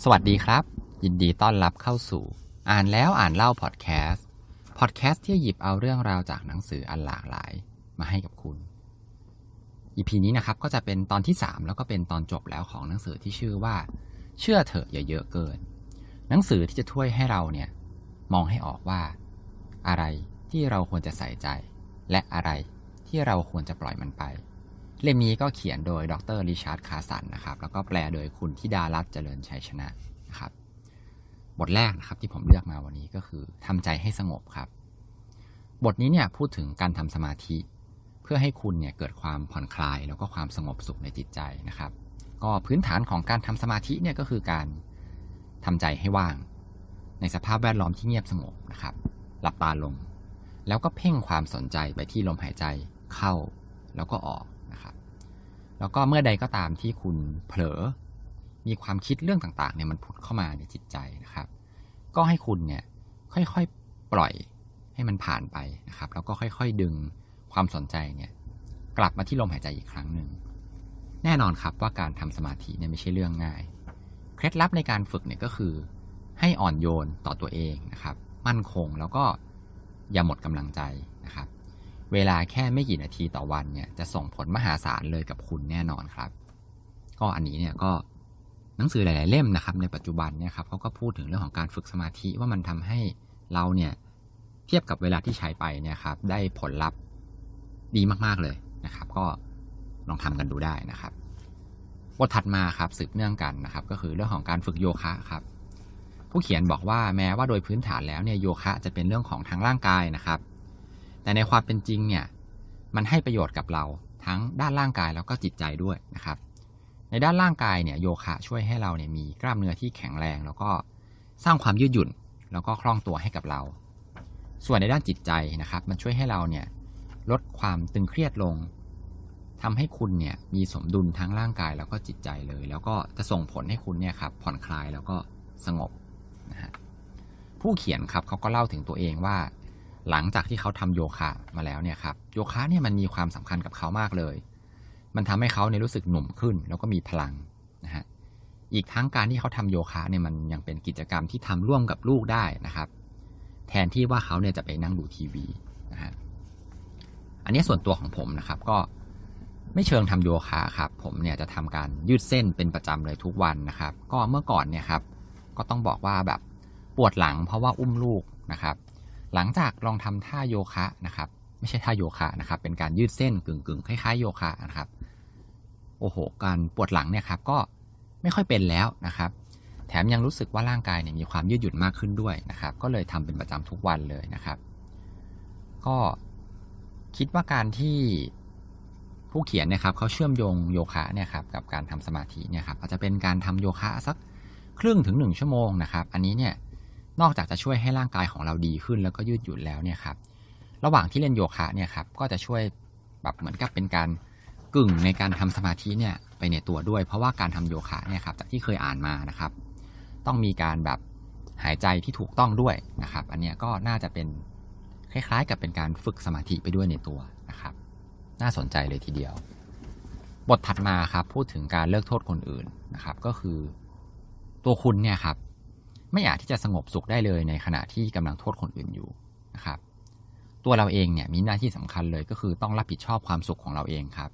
สวัสดีครับ ยินดีต้อนรับเข้าสู่ อ่านแล้วอ่านเล่าพอดแคสต์พอดแคสต์ที่หยิบเอาเรื่องราวจากหนังสืออันหลากหลายมาให้กับคุณ EP นี้นะครับก็จะเป็นตอนที่ 3 แล้วก็เป็นตอนจบแล้วของหนังสือที่ชื่อว่า เชื่อเถอะอย่าเยอะเกิน หนังสือที่จะช่วยให้เราเนี่ยมองให้ออกว่า อะไรที่เราควรจะใส่ใจ และอะไรที่เราควรจะปล่อยมันไป เล่มนี้ก็เขียนโดยดรริชาร์ดคาสันนะครับ แล้วก็แปลโดยคุณธิดารัตน์เจริญชัยชนะนะครับ บทแรกนะครับที่ผมเลือกมาวันนี้ก็คือทำใจให้สงบครับ บทนี้เนี่ยพูดถึงการทำสมาธิ เพื่อให้คุณเนี่ยเกิดความผ่อนคลายแล้วก็ความสงบสุขในจิตใจนะครับ ก็พื้นฐานของการทำสมาธิเนี่ยก็คือการทำใจให้ว่าง ในสภาพแวดล้อมที่เงียบสงบนะครับ หลับตาลง แล้วก็เพ่งความสนใจไปที่ลมหายใจเข้าแล้วก็ออก แล้วก็เมื่อใดก็ตามที่คุณเผลอ มีความคิดเรื่องต่างๆเนี่ยมันผุดเข้ามาในจิตใจนะครับ ก็ให้คุณเนี่ยค่อยๆปล่อยให้มันผ่านไปนะครับ แล้วก็ค่อยๆดึงความสนใจเนี่ยกลับมาที่ลมหายใจอีกครั้งหนึ่ง แน่นอนครับว่าการทำสมาธิเนี่ยไม่ใช่เรื่องง่าย เคล็ดลับในการฝึกเนี่ยก็คือ ให้อ่อนโยนต่อตัวเองนะครับ มั่นคงแล้วก็อย่าหมดกำลังใจนะครับ เวลาแค่ไม่กี่นาทีต่อวันเนี่ยจะส่งผลมหาศาลเลยกับคุณแน่นอนครับ ก็อันนี้เนี่ยก็หนังสือหลาย ๆ เล่มนะครับ ในปัจจุบันเนี่ยครับเขาก็พูดถึงเรื่องของการฝึกสมาธิว่ามันทำให้เราเนี่ยเทียบกับเวลาที่ใช้ไปเนี่ยครับได้ผลลัพธ์ดีมาก ๆ เลยนะครับ ก็ลองทำกันดูได้นะครับบทถัดมาครับสืบเนื่องกันนะครับ ก็คือเรื่องของการฝึกโยคะครับผู้เขียนบอกว่าแม้ว่าโดยพื้นฐานแล้วเนี่ยโยคะจะเป็นเรื่องของทางร่างกายนะครับ แต่ในความเป็นจริงเนี่ยมันให้ประโยชน์กับเราทั้งด้านร่างกายแล้วก็จิตใจด้วยนะครับ ในด้านร่างกายเนี่ยโยคะช่วยให้เราเนี่ยมีกล้ามเนื้อที่แข็งแรง แล้วก็สร้างความยืดหยุ่น แล้วก็คล่องตัวให้กับเรา ส่วนในด้านจิตใจนะครับ มันช่วยให้เราเนี่ยลดความตึงเครียดลงทำให้คุณเนี่ยมีสมดุลทั้งร่างกายแล้วก็จิตใจเลย แล้วก็จะส่งผลให้คุณเนี่ยครับผ่อนคลายแล้วก็สงบนะฮะผู้เขียนครับเขาก็เล่าถึงตัวเองว่า หลังจากที่เขาทำโยคะมาแล้วเนี่ยครับโยคะเนี่ยมันมีความสำคัญกับเขามากเลย มันทำให้เขาเนี่ยรู้สึกหนุ่มขึ้น แล้วก็มีพลังนะฮะอีกทั้งการที่เขาทำโยคะเนี่ยมันยังเป็นกิจกรรมที่ทำร่วมกับลูกได้นะครับ แทนที่ว่าเขาเนี่ยจะไปนั่งดูทีวีนะฮะอันนี้ส่วนตัวของผมนะครับก็ไม่เชิงทำโยคะครับ ผมเนี่ยจะทำการยืดเส้นเป็นประจำเลยทุกวันนะครับ ก็เมื่อก่อนเนี่ยครับ ก็ต้องบอกว่าแบบปวดหลังเพราะว่าอุ้มลูกนะครับ หลังจากลองทำท่าโยคะนะครับ ไม่ใช่ท่าโยคะนะครับ เป็นการยืดเส้นกึ่งๆคล้ายๆโยคะนะครับ โอ้โห การปวดหลังเนี่ยครับก็ไม่ค่อยเป็นแล้วนะครับ แถมยังรู้สึกว่าร่างกายเนี่ยมีความยืดหยุ่นมากขึ้นด้วยนะครับ ก็เลยทำเป็นประจำทุกวันเลยนะครับ ก็คิดว่าการที่ผู้เขียนเนี่ยครับเขาเชื่อมโยงโยคะเนี่ยครับกับการทำสมาธิเนี่ยครับอาจจะเป็นการทำโยคะสักครึ่งถึงหนึ่งชั่วโมงนะครับ อันนี้เนี่ย นอกจากจะช่วยให้ร่างกายของเราดีขึ้น แล้วก็ยืดหยุ่นแล้วเนี่ยครับ ระหว่างที่เล่นโยคะเนี่ยครับ ก็จะช่วยแบบเหมือนกับเป็นการกึ่งในการทำสมาธิเนี่ยไปในตัวด้วย เพราะว่าการทำโยคะเนี่ยครับจากที่เคยอ่านมานะครับ ต้องมีการแบบหายใจที่ถูกต้องด้วยนะครับ อันนี้ก็น่าจะเป็นคล้ายๆ กับเป็นการฝึกสมาธิไปด้วยในตัวนะครับ น่าสนใจเลยทีเดียว บทถัดมาครับพูดถึงการเลิกโทษคนอื่นนะครับ ก็คือตัวคุณเนี่ยครับ ไม่อาจที่จะสงบสุขได้เลยในขณะที่กำลังโทษคนอื่นอยู่นะครับ ตัวเราเองเนี่ยมีหน้าที่สำคัญเลยก็คือต้องรับผิดชอบความสุขของเราเองครับ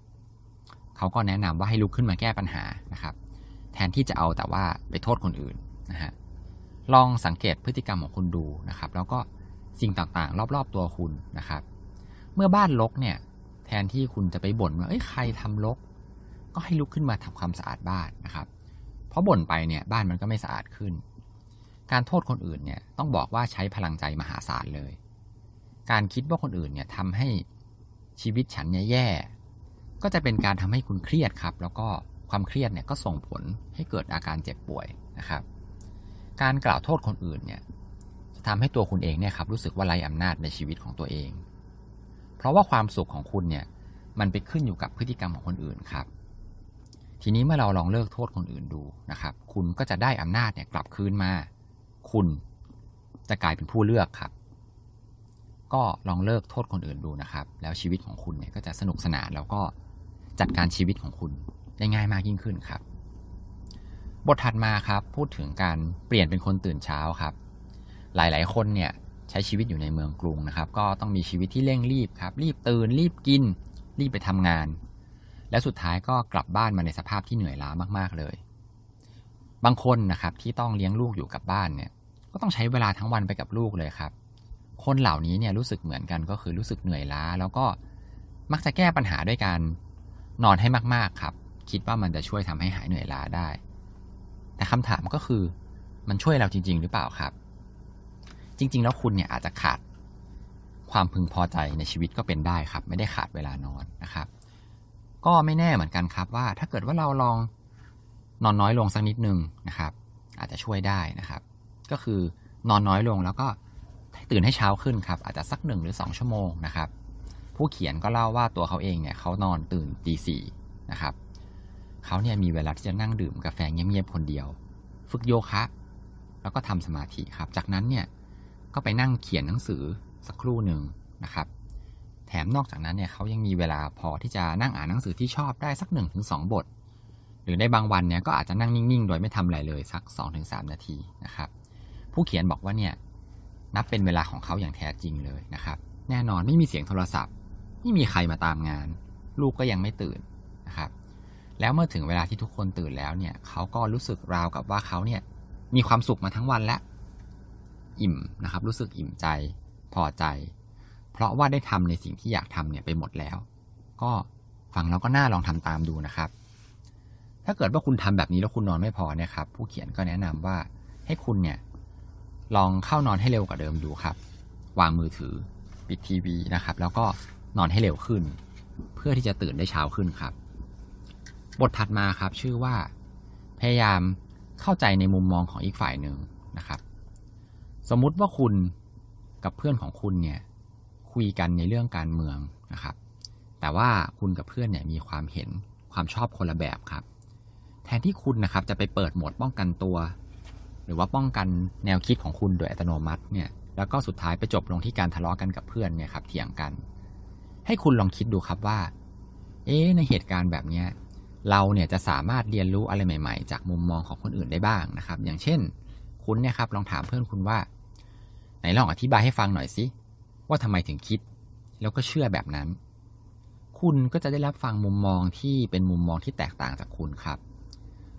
เขาก็แนะนำว่าให้ลุกขึ้นมาแก้ปัญหานะครับ แทนที่จะเอาแต่ว่าไปโทษคนอื่นนะฮะลองสังเกตพฤติกรรมของคุณดูนะครับ แล้วก็สิ่งต่างๆ รอบๆตัวคุณนะครับ เมื่อบ้านรกเนี่ยแทนที่คุณจะไปบ่นว่าเอ้ยใครทำรก ก็ให้ลุกขึ้นมาทำความสะอาดบ้านนะครับ เพราะบ่นไปเนี่ยบ้านมันก็ไม่สะอาดขึ้น การโทษคนอื่นเนี่ยต้องบอกว่าใช้พลังใจมหาศาลเลย การคิดว่าคนอื่นเนี่ยทำให้ชีวิตฉันเนี่ยแย่ ก็จะเป็นการทำให้คุณเครียดครับ แล้วก็ความเครียดเนี่ยก็ส่งผลให้เกิดอาการเจ็บป่วยนะครับ การกล่าวโทษคนอื่นเนี่ยจะทำให้ตัวคุณเองเนี่ยครับรู้สึกว่าไร้อำนาจในชีวิตของตัวเอง เพราะว่าความสุขของคุณเนี่ยมันไปขึ้นอยู่กับพฤติกรรมของคนอื่นครับ ทีนี้เมื่อเราลองเลิกโทษคนอื่นดูนะครับ คุณก็จะได้อำนาจเนี่ยกลับคืนมา คุณจะกลายเป็นผู้เลือกครับ ก็ลองเลิกโทษคนอื่นดูนะครับ แล้วชีวิตของคุณเนี่ยก็จะสนุกสนานแล้วก็จัดการชีวิตของคุณได้ง่ายมากยิ่งขึ้นครับ บทถัดมาครับพูดถึงการเปลี่ยนเป็นคนตื่นเช้าครับ หลายๆ คนเนี่ยใช้ชีวิตอยู่ในเมืองกรุงนะครับ ก็ต้องมีชีวิตที่เร่งรีบครับ รีบตื่นรีบกิน รีบไปทำงาน และสุดท้ายก็กลับบ้านมาในสภาพที่เหนื่อยล้ามากๆเลย บางคนนะครับที่ต้องเลี้ยงลูกอยู่กับบ้านเนี่ย ก็ต้องใช้เวลาทั้งวันไปกับลูกเลยครับ คนเหล่านี้เนี่ยรู้สึกเหมือนกันก็คือรู้สึกเหนื่อยล้า แล้วก็มักจะแก้ปัญหาด้วยการนอนให้มากๆครับ คิดว่ามันจะช่วยทำให้หายเหนื่อยล้าได้ แต่คำถามก็คือมันช่วยเราจริง ๆ หรือเปล่าครับ จริง ๆ แล้วคุณเนี่ยอาจจะขาดความพึงพอใจในชีวิตก็เป็นได้ครับ ไม่ได้ขาดเวลานอนนะครับ ก็ไม่แน่เหมือนกันครับว่า ถ้าเกิดว่าเราลอง นอนน้อยลงสักนิดนึงนะครับ อาจจะช่วยได้นะครับ ก็คือนอนน้อยลงแล้วก็ตื่นให้เช้าขึ้นครับ อาจจะสักหนึ่งหรือสองชั่วโมงนะครับ ผู้เขียนก็เล่าว่าตัวเขาเองเนี่ยเขานอนตื่นตีสี่นะครับเขาเนี่ยมีเวลาที่จะนั่งดื่มกาแฟเงียบๆคนเดียว ฝึกโยคะ แล้วก็ทำสมาธิครับ จากนั้นเนี่ยก็ไปนั่งเขียนหนังสือสักครู่หนึ่งนะครับ แถมนอกจากนั้นเนี่ยเขายังมีเวลาพอที่จะนั่งอ่านหนังสือที่ชอบได้สักหนึ่งถึงสองบท รือในบางวันเนี่ยก็อาจจะนั่งนิ่งๆ โดยไม่ทำอะไรเลยสัก2อถึงสนาทีนะครับ ผู้เขียนบอกว่าเนี่ยนับเป็นเวลาของเขาอย่างแท้จริงเลยนะครับ แน่นอนไม่มีเสียงโทรศัพท์ ไม่มีใครมาตามงาน ลูกก็ยังไม่ตื่นนะครับ แล้วเมื่อถึงเวลาที่ทุกคนตื่นแล้วเนี่ยเขาก็รู้สึกราวกับว่าเขาเนี่ยมีความสุขมาทั้งวันและอิ่มนะครับ รู้สึกอิ่มใจพอใจ เพราะว่าได้ทำในสิ่งที่อยากทำเนี่ยไปหมดแล้ว ก็ฟังแล้วก็น่าลองทำตามดูนะครับ ถ้าเกิดว่าคุณทำแบบนี้แล้วคุณนอนไม่พอเนี่ยครับ ผู้เขียนก็แนะนำว่าให้คุณเนี่ยลองเข้านอนให้เร็วกว่าเดิมดูครับ วางมือถือปิดทีวีนะครับ แล้วก็นอนให้เร็วขึ้น เพื่อที่จะตื่นได้เช้าขึ้นครับ บทถัดมาครับ ชื่อว่า พยายามเข้าใจในมุมมองของอีกฝ่ายหนึ่งนะครับ สมมุติว่าคุณกับเพื่อนของคุณเนี่ยคุยกันในเรื่องการเมืองนะครับ แต่ว่าคุณกับเพื่อนเนี่ยมีความเห็นความชอบคนละแบบครับ แทนที่คุณนะครับจะไปเปิดโหมดป้องกันตัว หรือว่าป้องกันแนวคิดของคุณโดยอัตโนมัติเนี่ยแล้วก็สุดท้ายไปจบลงที่การทะเลาะกันกับเพื่อนเนี่ยครับเถียงกัน ให้คุณลองคิดดูครับว่า เอ๊ในเหตุการณ์แบบเนี้ยเราเนี่ยจะสามารถเรียนรู้อะไรใหม่ ๆ จากมุมมองของคนอื่นได้บ้างนะครับ อย่างเช่น คุณเนี่ยครับลองถามเพื่อนคุณว่า ไหนลองอธิบายให้ฟังหน่อยสิว่าทำไมถึงคิด แล้วก็เชื่อแบบนั้น คุณก็จะได้รับฟังมุมมองที่เป็นมุมมองที่แตกต่างจากคุณครับ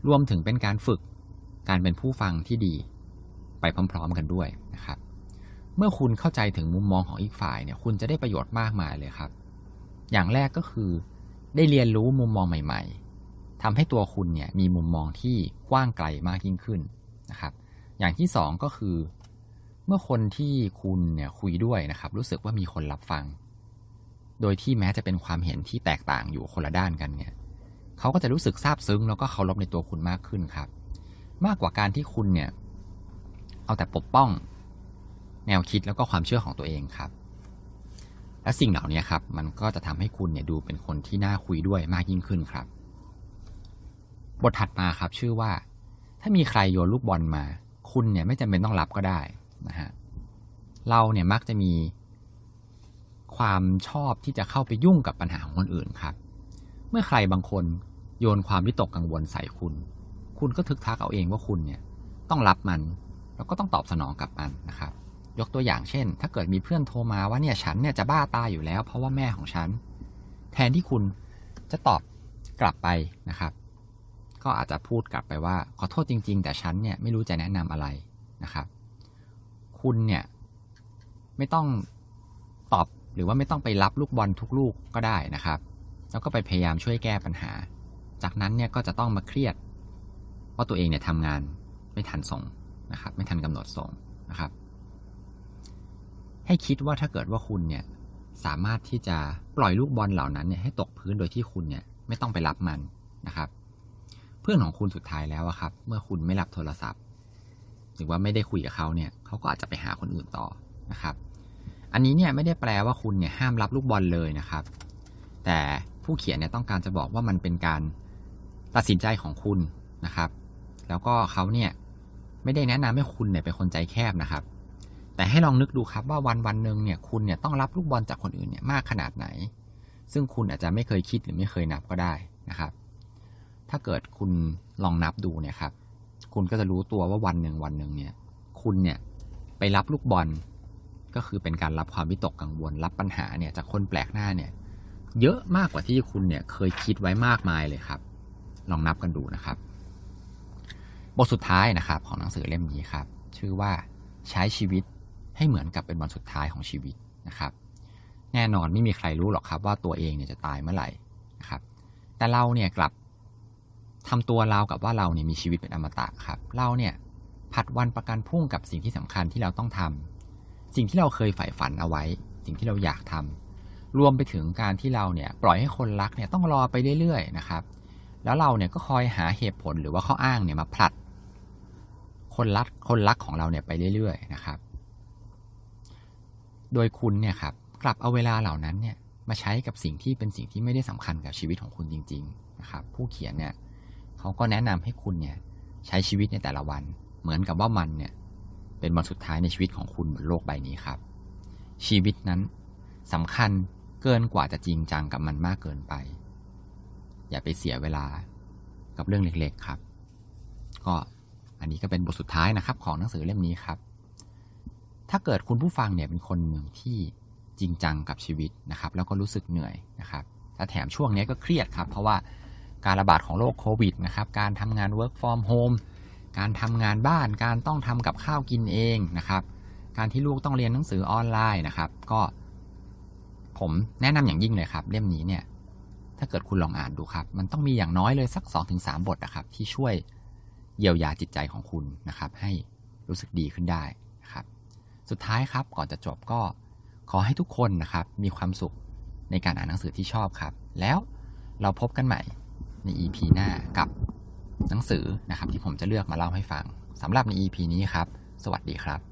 รวมถึงเป็นการฝึกการเป็นผู้ฟังที่ดีไปพร้อม ๆ กันด้วยนะครับ เมื่อคุณเข้าใจถึงมุมมองของอีกฝ่ายเนี่ย คุณจะได้ประโยชน์มากมายเลยครับ อย่างแรกก็คือได้เรียนรู้มุมมองใหม่ ๆทำให้ตัวคุณเนี่ยมีมุมมองที่กว้างไกลมากยิ่งขึ้นนะครับ อย่างที่สองก็คือ เมื่อคนที่คุณเนี่ยคุยด้วยนะครับ รู้สึกว่ามีคนรับฟัง โดยที่แม้จะเป็นความเห็นที่แตกต่างอยู่คนละด้านกันเนี่ย เขาก็จะรู้สึกซาบซึ้งแล้วก็เคารพในตัวคุณมากขึ้นครับ มากกว่าการที่คุณเนี่ยเอาแต่ปกป้อง แนวคิดแล้วก็ความเชื่อของตัวเองครับ และสิ่งเหล่านี้ครับ มันก็จะทำให้คุณเนี่ยดูเป็นคนที่น่าคุยด้วยมากยิ่งขึ้นครับ บทถัดมาครับชื่อว่า ถ้ามีใครโยนลูกบอลมา คุณเนี่ยไม่จำเป็นต้องรับก็ได้นะฮะเราเนี่ยมักจะมีความชอบที่จะเข้าไปยุ่งกับปัญหาของคนอื่นครับ เมื่อใครบางคนโยนความวิตกกังวลใส่คุณ คุณก็ทึกทักเอาเองว่าคุณเนี่ยต้องรับมัน แล้วก็ต้องตอบสนองกับมันนะครับ ยกตัวอย่างเช่น ถ้าเกิดมีเพื่อนโทรมาว่าเนี่ยฉันเนี่ยจะบ้าตายอยู่แล้ว เพราะว่าแม่ของฉัน แทนที่คุณจะตอบกลับไปนะครับ ก็อาจจะพูดกลับไปว่า ขอโทษจริง ๆ แต่ฉันเนี่ยไม่รู้จะแนะนำอะไรนะครับ คุณเนี่ยไม่ต้องตอบหรือว่าไม่ต้องไปรับลูกบอลทุกลูกก็ได้นะครับ แล้วก็ไปพยายามช่วยแก้ปัญหา จากนั้นเนี่ยก็จะต้องมาเครียดว่าตัวเองเนี่ยทำงานไม่ทันส่งนะครับ ไม่ทันกำหนดส่งนะครับ ให้คิดว่าถ้าเกิดว่าคุณเนี่ยสามารถที่จะปล่อยลูกบอลเหล่านั้นเนี่ยให้ตกพื้นโดยที่คุณเนี่ยไม่ต้องไปรับมันนะครับ เพื่อนของคุณสุดท้ายแล้วครับ เมื่อคุณไม่รับโทรศัพท์ หรือว่าไม่ได้คุยกับเขาเนี่ยเขาก็อาจจะไปหาคนอื่นต่อนะครับ อันนี้เนี่ยไม่ได้แปลว่าคุณเนี่ยห้ามรับลูกบอลเลยนะครับ แต่ ผู้เขียนเนี่ยต้องการจะบอกว่ามันเป็นการตัดสินใจของคุณนะครับ แล้วก็เขาเนี่ยไม่ได้แนะนำให้คุณเนี่ยเป็นคนใจแคบนะครับ แต่ให้ลองนึกดูครับว่าวันวันหนึ่งเนี่ยคุณเนี่ยต้องรับลูกบอลจากคนอื่นเนี่ยมากขนาดไหน ซึ่งคุณอาจจะไม่เคยคิดหรือไม่เคยนับก็ได้นะครับ ถ้าเกิดคุณลองนับดูเนี่ยครับ คุณก็จะรู้ตัวว่าวันหนึ่งวันหนึ่งเนี่ย คุณเนี่ยไปรับลูกบอลก็คือเป็นการรับความวิตกกังวล รับปัญหาเนี่ยจากคนแปลกหน้าเนี่ย เยอะมากกว่าที่คุณเนี่ยเคยคิดไว้มากมายเลยครับ ลองนับกันดูนะครับ บทสุดท้ายนะครับของหนังสือเล่มนี้ครับ ชื่อว่าใช้ชีวิตให้เหมือนกับเป็นวันสุดท้ายของชีวิตนะครับ แน่นอนไม่มีใครรู้หรอกครับว่าตัวเองเนี่ยจะตายเมื่อไหร่นะครับ แต่เราเนี่ยกลับทำตัวเรากับว่าเราเนี่ยมีชีวิตเป็นอมตะครับ เราเนี่ยผัดวันประกันพรุ่งกับสิ่งที่สำคัญที่เราต้องทำสิ่งที่เราเคยใฝ่ฝันเอาไว้ สิ่งที่เราอยากทำ รวมไปถึงการที่เราเนี่ยปล่อยให้คนรักเนี่ยต้องรอไปเรื่อยๆนะครับ แล้วเราเนี่ยก็คอยหาเหตุผลหรือว่าข้ออ้างเนี่ยมาผลัด คนรักคนรักของเราเนี่ยไปเรื่อยๆนะครับ โดยคุณเนี่ยครับกลับเอาเวลาเหล่านั้นเนี่ยมาใช้กับสิ่งที่เป็นสิ่งที่ไม่ได้สำคัญกับชีวิตของคุณจริง ๆนะครับ ผู้เขียนเนี่ยเขาก็แนะนำให้คุณเนี่ยใช้ชีวิตในแต่ละวัน เหมือนกับว่ามันเนี่ยเป็นวันสุดท้ายในชีวิตของคุณบนโลกใบนี้ครับ ชีวิตนั้นสำคัญ เกินกว่าจะจริงจังกับมันมากเกินไป อย่าไปเสียเวลากับเรื่องเล็กๆครับ ก็อันนี้ก็เป็นบทสุดท้ายนะครับ ของหนังสือเล่มนี้ครับ ถ้าเกิดคุณผู้ฟังเนี่ยเป็นคนหนึ่งที่จริงจังกับชีวิตนะครับ แล้วก็รู้สึกเหนื่อยนะครับและแถมช่วงนี้ก็เครียดครับ เพราะว่าการระบาดของโรคโควิดนะครับ การทำงาน work from home การทำงานบ้าน การต้องทำกับข้าวกินเองนะครับ การที่ลูกต้องเรียนหนังสือออนไลน์นะครับ ก็ ผมแนะนำอย่างยิ่งเลยครับ เล่มนี้เนี่ย ถ้าเกิดคุณลองอ่านดูครับ มันต้องมีอย่างน้อยเลยสัก 2-3 บทนะครับ ที่ช่วยเยียวยาจิตใจของคุณนะครับ ให้รู้สึกดีขึ้นได้นะครับ สุดท้ายครับก่อนจะจบก็ขอให้ทุกคนนะครับ มีความสุขในการอ่านหนังสือที่ชอบครับ แล้วเราพบกันใหม่ใน EP หน้ากับหนังสือนะครับ ที่ผมจะเลือกมาเล่าให้ฟังสำหรับใน EP นี้ครับ สวัสดีครับ